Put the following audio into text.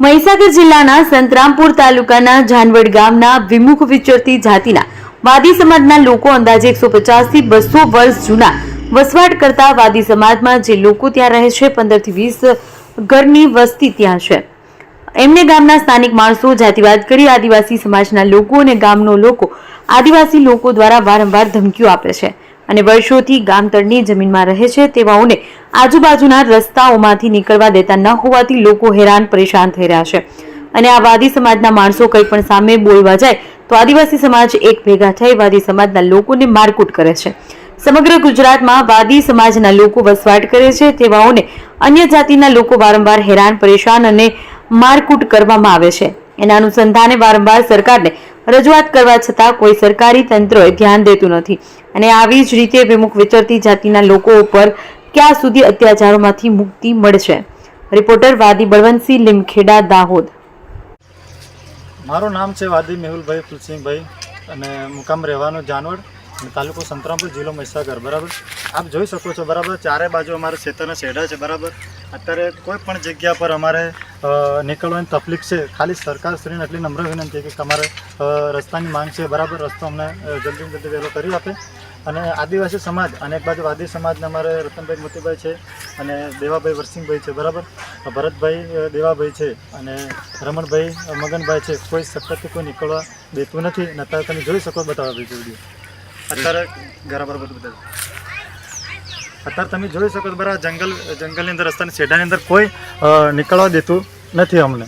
મહીસાગર જિલ્લાના સંતરામપુર તાલુકાના જાનવડ ગામના વિમુખ વિચરતી જાતિના વાદી સમાજના લોકો અંદાજે એકસો થી બસો વર્ષ જૂના વસવાટ કરતા વાદી સમાજમાં જે લોકો ત્યાં રહે છે, પંદરથી વીસ ઘરની વસ્તી ત્યાં છે. એમને ગામના સ્થાનિક માણસો, જાતિવાદ કરી આદિવાસી સમાજના લોકો અને ગામનો લોકો આદિવાસી લોકો દ્વારા વારંવાર ધમકીઓ આપે છે અને વર્ષોથી ગામતળની જમીનમાં રહે છે તેવાઓને આજુબાજુના રસ્તાઓમાંથી નીકળવા દેતા ન હોવાથી લોકો હેરાન પરેશાન થઈ રહ્યા છે. અને આ વાદી સમાજના માણસો કંઈ પણ સામે બોલવા જાય તો આદિવાસી સમાજ એક ભેગા થઈ વાદી સમાજના લોકોને મારકૂટ કરે છે. સમગ્ર ગુજરાતમાં વાદી સમાજના લોકો વસવાટ કરે છે. તેવાઓને અન્ય જાતિના લોકો વારંવાર હેરાન, પરેશાન અને મારકૂટ કરવામાં આવે છે. એના અનુસંધાને વારંવાર સરકારને રજૂઆત કરવા છતાં કોઈ સરકારી તંત્ર ધ્યાન દેતું નથી. અને આવી જ રીતે વિમુખ વિચરતી જાતિના લોકો ઉપર ક્યાં સુધી અત્યાચારોમાંથી મુક્તિ મળશે? રિપોર્ટર વાદી બળવંતસિંહ લીમખેડા, દાહોદ. મારું નામ છે વાદી મેહુલભાઈ તુલસિંહભાઈ અને મુકામ રહેવાનો જાનવડ તાલુકો સંતરામપુર જિલ્લો મહીસાગર, બરાબર? આપ જોઈ શકો છો, બરાબર? ચારે બાજુ અમારે ખેતરના શેઢા છે, બરાબર? અત્યારે કોઈ પણ જગ્યા પર અમારે નીકળવાની તકલીફ છે, ખાલી સરકારશ્રીને એટલી નમ્ર વિનંતી કે અમારે રસ્તાની માંગ છે, બરાબર? રસ્તો અમને જલ્દી જલ્દી વહેલો કરી આપે. અને આદિવાસી સમાજ અને એક બાજુ વાદી સમાજના અમારે રતનભાઈ મોતીભાઈ છે અને દેવાભાઈ વરસિંહભાઈ છે, બરાબર? ભરતભાઈ દેવાભાઈ છે અને રમણભાઈ મગનભાઈ છે. કોઈ સતતથી કોઈ નીકળવા દેતું નથી. અત્યારે તમે જોઈ શકો બતાવવા ભાઈ વીડિયો. અત્યારે ઘર પર બધું. બતાવો અત્યારે તમે જોઈ શકો બરાબર જંગલ, જંગલની અંદર, રસ્તાની છેડાની અંદર કોઈ નીકળવા દેતું નથી અમને.